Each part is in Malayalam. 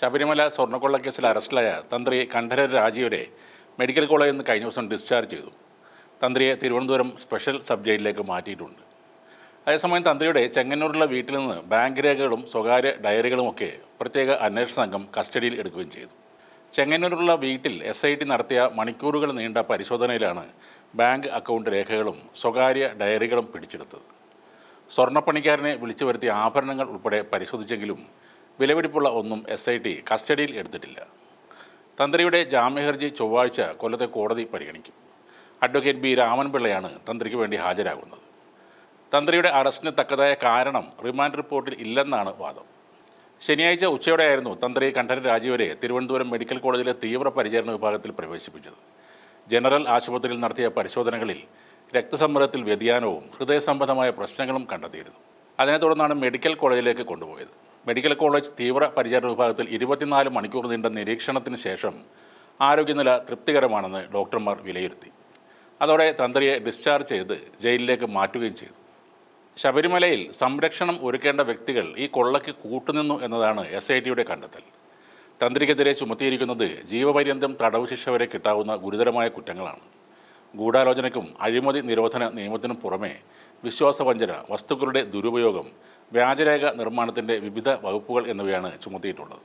ശബരിമല സ്വർണക്കൊള്ളക്കേസിൽ അറസ്റ്റിലായ തന്ത്രി കണ്ഠരർ രാജീവരെ മെഡിക്കൽ കോളേജിൽ നിന്ന് കഴിഞ്ഞ ദിവസം ഡിസ്ചാർജ് ചെയ്തു. തന്ത്രിയെ തിരുവനന്തപുരം സ്പെഷ്യൽ സബ് ജയിലിലേക്ക് മാറ്റിയിട്ടുണ്ട്. അതേസമയം തന്ത്രിയുടെ ചെങ്ങന്നൂരിലെ വീട്ടിൽ നിന്ന് ബാങ്ക് രേഖകളും സ്വകാര്യ ഡയറികളുമൊക്കെ പ്രത്യേക അന്വേഷണ സംഘം കസ്റ്റഡിയിൽ എടുക്കുകയും ചെയ്തു. ചെങ്ങന്നൂരിലുള്ള വീട്ടിൽ എസ് ഐ ടി നടത്തിയ മണിക്കൂറുകൾ നീണ്ട പരിശോധനയിലാണ് ബാങ്ക് അക്കൗണ്ട് രേഖകളും സ്വകാര്യ ഡയറികളും പിടിച്ചെടുത്തത്. സ്വർണപ്പണിക്കാരനെ വിളിച്ചു വരുത്തിയ ആഭരണങ്ങൾ ഉൾപ്പെടെ പരിശോധിച്ചെങ്കിലും വിലപിടിപ്പുള്ള ഒന്നും എസ് ഐ ടി കസ്റ്റഡിയിൽ എടുത്തിട്ടില്ല. തന്ത്രിയുടെ ജാമ്യഹർജി ചൊവ്വാഴ്ച കൊല്ലത്തെ കോടതി പരിഗണിക്കും. അഡ്വക്കേറ്റ് ബി രാമൻപിള്ളയാണ് തന്ത്രിക്ക് വേണ്ടി ഹാജരാകുന്നത്. തന്ത്രിയുടെ അറസ്റ്റിന് തക്കതായ കാരണം റിമാൻഡ് റിപ്പോർട്ടിൽ ഇല്ലെന്നാണ് വാദം. ശനിയാഴ്ച ഉച്ചയോടെയായിരുന്നു തന്ത്രി കണ്ഠരൻ രാജീവരെ തിരുവനന്തപുരം മെഡിക്കൽ കോളേജിലെ തീവ്രപരിചരണ വിഭാഗത്തിൽ പ്രവേശിപ്പിച്ചത്. ജനറൽ ആശുപത്രിയിൽ നടത്തിയ പരിശോധനകളിൽ രക്തസമ്മർദ്ദത്തിൽ വ്യതിയാനവും ഹൃദയ സംബന്ധമായ പ്രശ്നങ്ങളും കണ്ടെത്തിയിരുന്നു. അതിനെ തുടർന്നാണ് മെഡിക്കൽ കോളേജിലേക്ക് കൊണ്ടുപോയത്. മെഡിക്കൽ കോളേജ് തീവ്ര പരിചരണ വിഭാഗത്തിൽ ഇരുപത്തിനാല് മണിക്കൂർ നീണ്ട നിരീക്ഷണത്തിന് ശേഷം ആരോഗ്യനില തൃപ്തികരമാണെന്ന് ഡോക്ടർമാർ വിലയിരുത്തി. അതോടെ തന്ത്രിയെ ഡിസ്ചാർജ് ചെയ്ത് ജയിലിലേക്ക് മാറ്റുകയും ചെയ്തു. ശബരിമലയിൽ സംരക്ഷണം ഒരുക്കേണ്ട വ്യക്തികൾ ഈ കൊള്ളയ്ക്ക് കൂട്ടുനിന്നു എന്നതാണ് എസ് ഐ ടിയുടെ കണ്ടെത്തൽ. തന്ത്രിക്കെതിരെ ചുമത്തിയിരിക്കുന്നത് ജീവപര്യന്തം തടവ് ശിക്ഷ വരെ കിട്ടാവുന്ന ഗുരുതരമായ കുറ്റങ്ങളാണ്. ഗൂഢാലോചനയ്ക്കും അഴിമതി നിരോധന നിയമത്തിനും പുറമെ വിശ്വാസവഞ്ചന വസ്തുക്കളുടെ ദുരുപയോഗം വ്യാജരേഖ നിർമ്മാണത്തിന്റെ വിവിധ വകുപ്പുകൾ എന്നിവയാണ് ചുമത്തിയിട്ടുള്ളത്.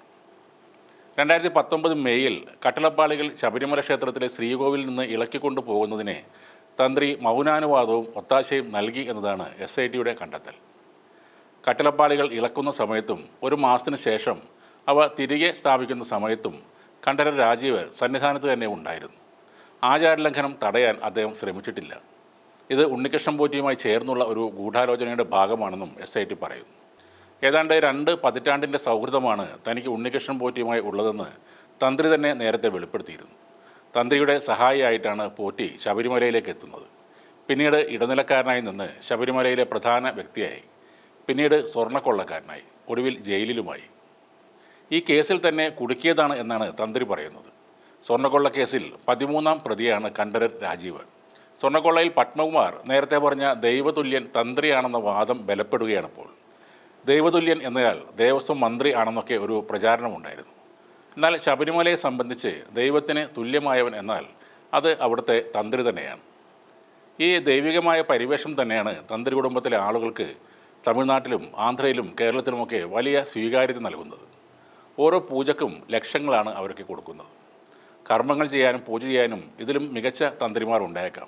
രണ്ടായിരത്തി പത്തൊമ്പത് മെയ്യിൽ കട്ടളപ്പാളികൾ ശബരിമല ക്ഷേത്രത്തിലെ ശ്രീകോവിൽ നിന്ന് ഇളക്കിക്കൊണ്ടു പോകുന്നതിനെ തന്ത്രി മൗനാനുവാദവും ഒത്താശയും നൽകി എന്നതാണ് എസ് ഐ ടിയുടെ കണ്ടെത്തൽ. കട്ടിളപ്പാളികൾ ഇളക്കുന്ന സമയത്തും ഒരു മാസത്തിന് ശേഷം അവ തിരികെ സ്ഥാപിക്കുന്ന സമയത്തും കണ്ഠരർ രാജീവ് സന്നിധാനത്ത് തന്നെ ഉണ്ടായിരുന്നു. ആചാരലംഘനം തടയാൻ അദ്ദേഹം ശ്രമിച്ചിട്ടില്ല. ഇത് ഉണ്ണികൃഷ്ണൻ പോറ്റിയുമായി ചേർന്നുള്ള ഒരു ഗൂഢാലോചനയുടെ ഭാഗമാണെന്നും എസ് ഐ ടി പറയുന്നു. ഏതാണ്ട് രണ്ട് പതിറ്റാണ്ടിന്റെ സൗഹൃദമാണ് തനിക്ക് ഉണ്ണികൃഷ്ണൻ പോറ്റിയുമായി ഉള്ളതെന്ന് തന്ത്രി തന്നെ നേരത്തെ വെളിപ്പെടുത്തിയിരുന്നു. തന്ത്രിയുടെ സഹായിയായിട്ടാണ് പോറ്റി ശബരിമലയിലേക്ക് എത്തുന്നത്. പിന്നീട് ഇടനിലക്കാരനായി നിന്ന് ശബരിമലയിലെ പ്രധാന വ്യക്തിയായി. പിന്നീട് സ്വർണക്കൊള്ളക്കാരനായി ഒടുവിൽ ജയിലിലുമായി. ഈ കേസിൽ തന്നെ കുടുക്കിയതാണ് എന്നാണ് തന്ത്രി പറയുന്നത്. സ്വർണക്കൊള്ള കേസിൽ പതിമൂന്നാം പ്രതിയാണ് കണ്ഠരർ രാജീവ്. സ്വർണക്കൊള്ളയിൽ പത്മകുമാർ നേരത്തെ പറഞ്ഞ ദൈവതുല്യൻ തന്ത്രിയാണെന്ന വാദം ബലപ്പെടുകയാണിപ്പോൾ ദൈവതുല്യൻ എന്നയാൾ ദേവസ്വം മന്ത്രി ആണെന്നൊക്കെ ഒരു പ്രചാരണമുണ്ടായിരുന്നു. എന്നാൽ ശബരിമലയെ സംബന്ധിച്ച് ദൈവത്തിന് തുല്യമായവൻ എന്നാൽ അത് അവിടുത്തെ തന്ത്രി തന്നെയാണ്. ഈ ദൈവികമായ പരിവേഷം തന്നെയാണ് തന്ത്രി കുടുംബത്തിലെ ആളുകൾക്ക് തമിഴ്നാട്ടിലും ആന്ധ്രയിലും കേരളത്തിലുമൊക്കെ വലിയ സ്വീകാര്യത നൽകുന്നത്. ഓരോ പൂജക്കും ലക്ഷങ്ങളാണ് അവർക്ക് കൊടുക്കുന്നത്. കർമ്മങ്ങൾ ചെയ്യാനും പൂജ ചെയ്യാനും ഇതിലും മികച്ച തന്ത്രിമാർ ഉണ്ടായേക്കാം.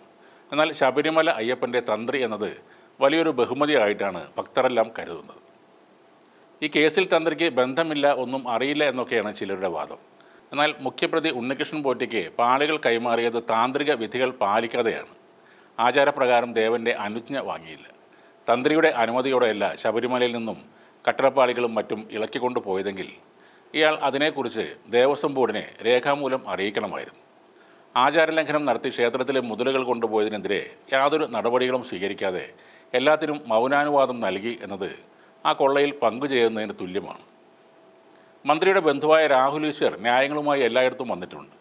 എന്നാൽ ശബരിമല അയ്യപ്പന്റെ തന്ത്രി എന്നത് വലിയൊരു ബഹുമതിയായിട്ടാണ് ഭക്തരെല്ലാം കരുതുന്നത്. ഈ കേസിൽ തന്ത്രിക്ക് ബന്ധമില്ല ഒന്നും അറിയില്ല എന്നൊക്കെയാണ് ചിലരുടെ വാദം. എന്നാൽ മുഖ്യപ്രതി ഉണ്ണികൃഷ്ണൻ പോറ്റിക്ക് പാളികൾ കൈമാറിയത് താന്ത്രിക വിധികൾ പാലിക്കാതെയാണ്. ആചാരപ്രകാരം ദേവന്റെ അനുജ്ഞ വാങ്ങിയില്ല. തന്ത്രിയുടെ അനുമതിയോടെയല്ല ശബരിമലയിൽ നിന്നും കട്ടളപ്പാളികളും മറ്റും ഇളക്കിക്കൊണ്ടു പോയതെങ്കിൽ ഇയാൾ അതിനെക്കുറിച്ച് ദേവസ്വം ബോർഡിനെ രേഖാമൂലം അറിയിക്കണമായിരുന്നു. ആചാരലംഘനം നടത്തി ക്ഷേത്രത്തിലെ മുതലുകൾ കൊണ്ടുപോയതിനെതിരെ യാതൊരു നടപടികളും സ്വീകരിക്കാതെ എല്ലാത്തിനും മൗനാനുവാദം നൽകി എന്നത് ആ കൊള്ളയിൽ പങ്കുചേരുന്നതിന് തുല്യമാണ്. മന്ത്രിയുടെ ബന്ധുവായ രാഹുൽ ഈശ്വർ ന്യായങ്ങളുമായി എല്ലായിടത്തും വന്നിട്ടുണ്ട്.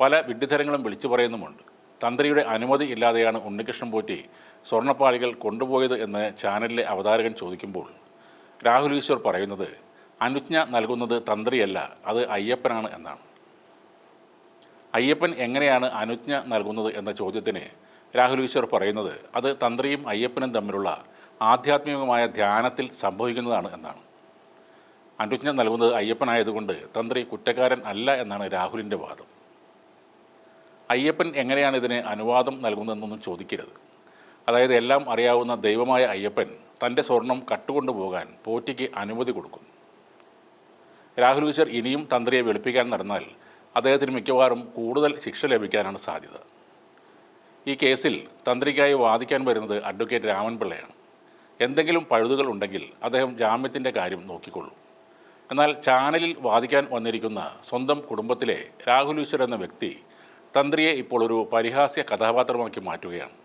പല വിഡ്ഢിതരങ്ങളും വിളിച്ചു പറയുന്നുമുണ്ട്. തന്ത്രിയുടെ അനുമതി ഇല്ലാതെയാണ് ഉണ്ണികൃഷ്ണൻ പോറ്റി സ്വർണപ്പാളികൾ കൊണ്ടുപോയത് എന്ന് ചാനലിലെ അവതാരകൻ ചോദിക്കുമ്പോൾ രാഹുൽ ഈശ്വർ പറയുന്നത് അനുജ്ഞ നൽകുന്നത് തന്ത്രിയല്ല അത് അയ്യപ്പനാണ് എന്നാണ്. അയ്യപ്പൻ എങ്ങനെയാണ് അനുജ്ഞ നൽകുന്നത് എന്ന ചോദ്യത്തിന് രാഹുൽ ഈശ്വർ പറയുന്നത് അത് തന്ത്രിയും അയ്യപ്പനും തമ്മിലുള്ള ആധ്യാത്മികമായ ധ്യാനത്തിൽ സംഭവിക്കുന്നതാണ് എന്നാണ്. അനുജ്ഞ നൽകുന്നത് അയ്യപ്പനായതുകൊണ്ട് തന്ത്രി കുറ്റക്കാരൻ അല്ല എന്നാണ് രാഹുലിന്റെ വാദം. അയ്യപ്പൻ എങ്ങനെയാണ് ഇതിന് അനുവാദം നൽകുന്നതെന്നൊന്നും ചോദിക്കരുത്. അതായത് എല്ലാം അറിയാവുന്ന ദൈവമായ അയ്യപ്പൻ തന്റെ സ്വർണം കട്ടുകൊണ്ടു പോകാൻ പോറ്റിക്ക് അനുമതി കൊടുക്കുന്നു. രാഹുൽ ഈശ്വർ ഇനിയും തന്ത്രിയെ വെളുപ്പിക്കാൻ നടന്നാൽ അദ്ദേഹത്തിന് മിക്കവാറും കൂടുതൽ ശിക്ഷ ലഭിക്കാനാണ് സാധ്യത. ഈ കേസിൽ തന്ത്രിക്കായി വാദിക്കാൻ വരുന്നത് അഡ്വക്കേറ്റ് രാമൻപിള്ളയാണ് എന്തെങ്കിലും പഴുതുകൾ ഉണ്ടെങ്കിൽ അദ്ദേഹം ജാമ്യത്തിന്റെ കാര്യം നോക്കിക്കൊള്ളും. എന്നാൽ ചാനലിൽ വാദിക്കാൻ വന്നിരിക്കുന്ന സ്വന്തം കുടുംബത്തിലെ രാഹുൽ ഈശ്വർ എന്ന വ്യക്തി തന്ത്രിയെ ഇപ്പോൾ ഒരു പരിഹാസ്യ കഥാപാത്രമാക്കി മാറ്റുകയാണ്.